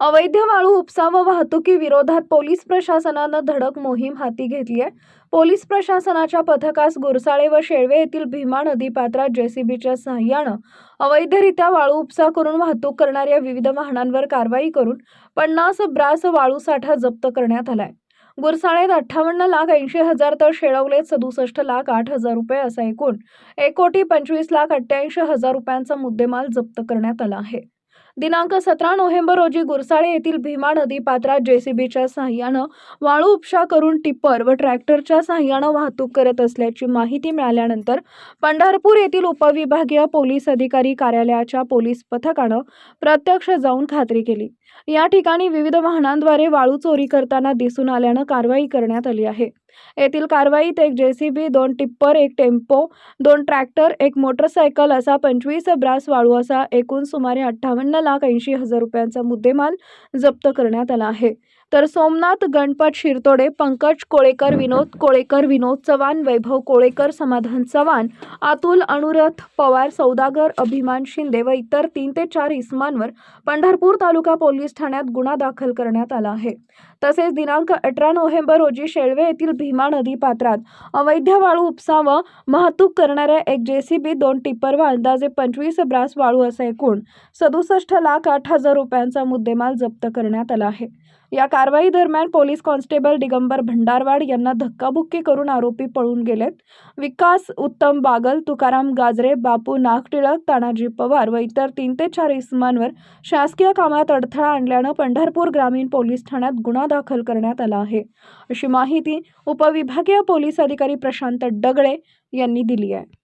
अवैध वाळू उपसा व वाहतुकी विरोधात पोलीस प्रशासनानं धडक मोहीम हाती घेतली आहे. पोलीस प्रशासनाच्या पथकास गुरसाळे व शेळवे येथील भीमा नदी पात्रात जेसीबीच्या सहाय्यानं अवैधरित्या वाळू उपसा करून वाहतूक करणाऱ्या विविध वाहनांवर कारवाई करून पन्नास ब्रास वाळू साठा जप्त करण्यात आलाय. गुरसाळेत अठ्ठावन्न लाख ऐंशी हजार तर शेळवलेत सदुसष्ट लाख आठ हजार रुपये असा एकूण एक कोटी पंचवीस लाख अठ्ठ्याऐंशी हजार रुपयांचा मुद्देमाल जप्त करण्यात आला आहे. दिनांक सतरा नोव्हेंबर रोजी गुरसाळे येथील भीमा नदी पात्रात जेसीबीच्या सहाय्यानं वाळू उपशा करून टिप्पर व ट्रॅक्टरच्या सहाय्यानं वाहतूक करत असल्याची माहिती मिळाल्यानंतर पंढरपूर येथील उपविभागीय पोलीस अधिकारी कार्यालयाच्या पोलीस पथकानं प्रत्यक्ष जाऊन खात्री केली. या ठिकाणी विविध वाहनांद्वारे वाळू चोरी करताना दिसून आल्यानं कारवाई करण्यात आली आहे. येथील कारवाईत एक जेसीबी दोन टिप्पर एक टेम्पो दोन ट्रॅक्टर एक मोटरसायकल असा पंचवीस ब्रास वाळू असा एकूण सुमारे अठ्ठावन्न लाख ऐंशी हजार रुपयांचा मुद्देमाल जप्त करण्यात आला आहे. तर सोमनाथ गणपत शिरतोडे पंकज कोळेकर विनोद कोळेकर विनोद चव्हाण वैभव कोळेकर समाधान चव्हाण अतुल अनुरथ पवार सौदागर अभिमान शिंदे व इतर तीन ते चार इस्मांवर पंढरपूर तालुका पोलीस ठाण्यात गुन्हा दाखल करण्यात आला आहे. तसेच दिनांक अठरा नोव्हेंबर रोजी शेळवे येथील भीमा नदी पात्रात अवैध वाळू उपसा व वाहतूक करणाऱ्या एक जेसीबी दोन टिप्पर व अंदाजे पंचवीस ब्रास वाळू असा एकूण सदुसष्ट लाख आठ हजार रुपयांचा मुद्देमाल जप्त करण्यात आला आहे. या कारवाई दरम्यान पोलीस कॉन्स्टेबल दिगंबर भंडारवाड यांना धक्काबुक्की करून आरोपी पळून गेलेत. विकास उत्तम बागल तुकाराम गाजरे बापू नागटिळक तानाजी पवार व इतर तीन ते चार इसमांवर शासकीय कामात अडथळा आणल्यानं पंढरपूर ग्रामीण पोलीस ठाण्यात गुन्हा दाखल करण्यात आला आहे. अशी माहिती उपविभागीय पोलीस अधिकारी प्रशांत डगळे यांनी दिली आहे.